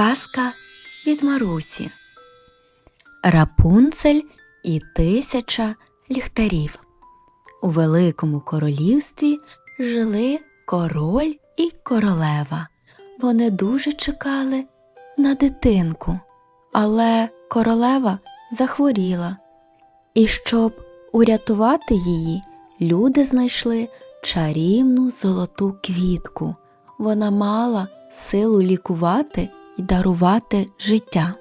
Казка від Марусі Рапунцель і тисяча ліхтарів. У великому королівстві жили король і королева. Вони дуже чекали на дитинку, але королева захворіла. І щоб урятувати її, люди знайшли чарівну золоту квітку. Вона мала силу лікувати і дарувати життя.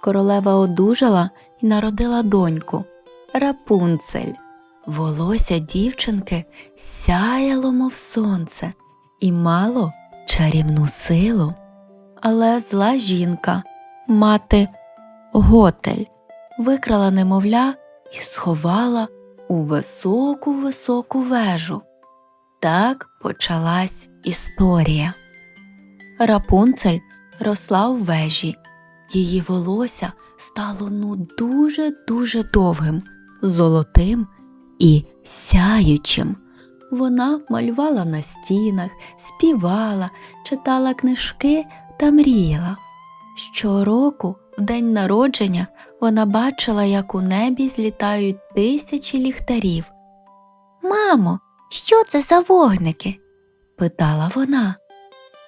Королева одужала і народила доньку Рапунцель. Волосся дівчинки сяяло, мов сонце, і мало чарівну силу. Але зла жінка, мати Готель, викрала немовля і сховала у високу високу вежу. Так почалась історія. Рапунцель росла у вежі, її волосся стало ну дуже дуже довгим, золотим і сяючим. Вона малювала на стінах, співала, читала книжки та мріяла. Щороку, в день народження, вона бачила, як у небі злітають тисячі ліхтарів. Мамо, що це за вогники? питала вона.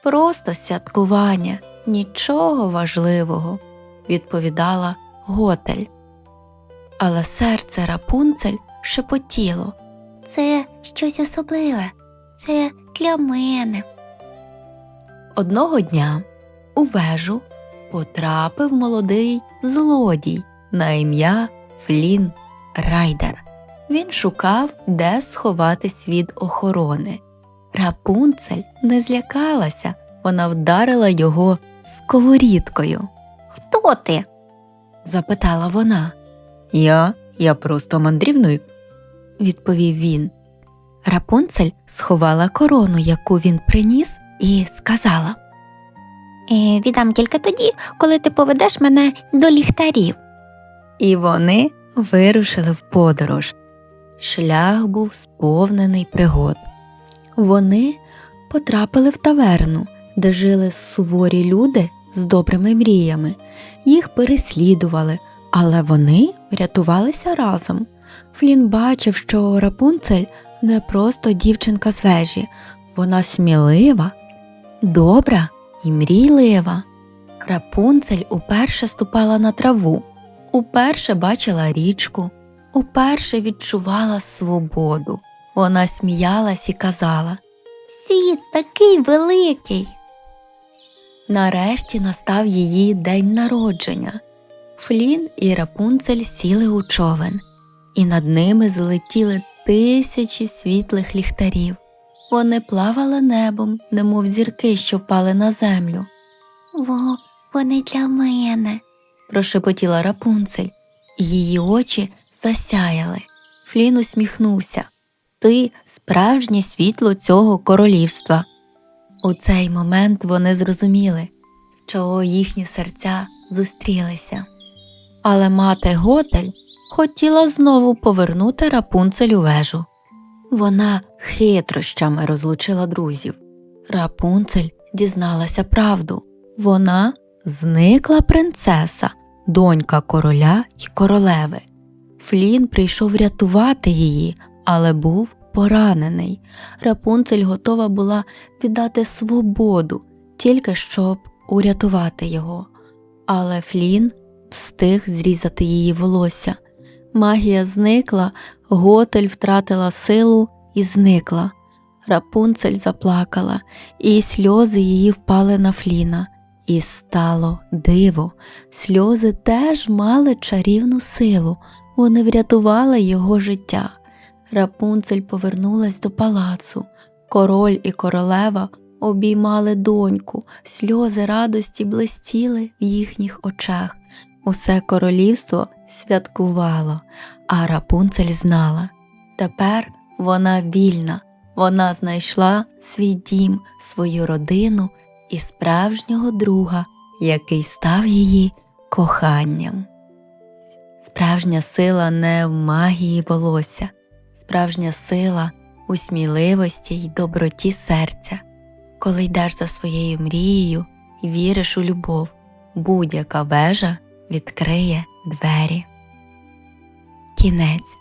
Просто святкування, нічого важливого, відповідала Готель. Але серце Рапунцель шепотіло. Це щось особливе, це для мене. Одного дня у вежу потрапив молодий злодій на ім'я Флін Райдер. Він шукав, де сховатись від охорони. Рапунцель не злякалася, вона вдарила його сковорідкою. Хто ти? запитала вона. Я, я просто мандрівник, відповів він. Рапунцель сховала корону, яку він приніс, і сказала Е, віддам тільки тоді, коли ти поведеш мене до ліхтарів. І вони вирушили в подорож. Шлях був сповнений пригод. Вони потрапили в таверну, де жили суворі люди з добрими мріями. Їх переслідували, але вони врятувалися разом. Флін бачив, що Рапунцель не просто дівчинка з вежі, вона смілива, добра і мрійлива. Рапунцель уперше ступала на траву, уперше бачила річку, уперше відчувала свободу. Вона сміялась і казала Світ такий великий. Нарешті настав її день народження. Флін і Рапунцель сіли у човен, і над ними злетіли тисячі світлих ліхтарів. Вони плавали небом, немов зірки, що впали на землю. Во, вони для мене. прошепотіла Рапунцель, і її очі засяяли. Флін усміхнувся. Ти справжнє світло цього королівства. У цей момент вони зрозуміли, що їхні серця зустрілися. Але мати Готель хотіла знову повернути Рапунцель у вежу. Вона хитрощами розлучила друзів. Рапунцель дізналася правду. Вона зникла принцеса, донька короля й королеви. Флін прийшов рятувати її, але був поранений. Рапунцель готова була віддати свободу, тільки щоб урятувати його. Але Флін встиг зрізати її волосся. Магія зникла, Готель втратила силу і зникла. Рапунцель заплакала, і сльози її впали на Фліна. І стало диво. Сльози теж мали чарівну силу, вони врятували його життя. Рапунцель повернулась до палацу. Король і королева обіймали доньку, сльози радості блистіли в їхніх очах. Усе королівство святкувало, а Рапунцель знала. Тепер вона вільна, вона знайшла свій дім, свою родину і справжнього друга, який став її коханням. Справжня сила не в магії волосся, справжня сила у сміливості й доброті серця. Коли йдеш за своєю мрією і віриш у любов, будь-яка вежа відкриє двері. Кінець.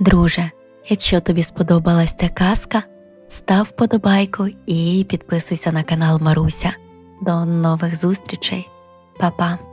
Друже, якщо тобі сподобалась ця казка, став вподобайку і підписуйся на канал Маруся. До нових зустрічей. Па-па!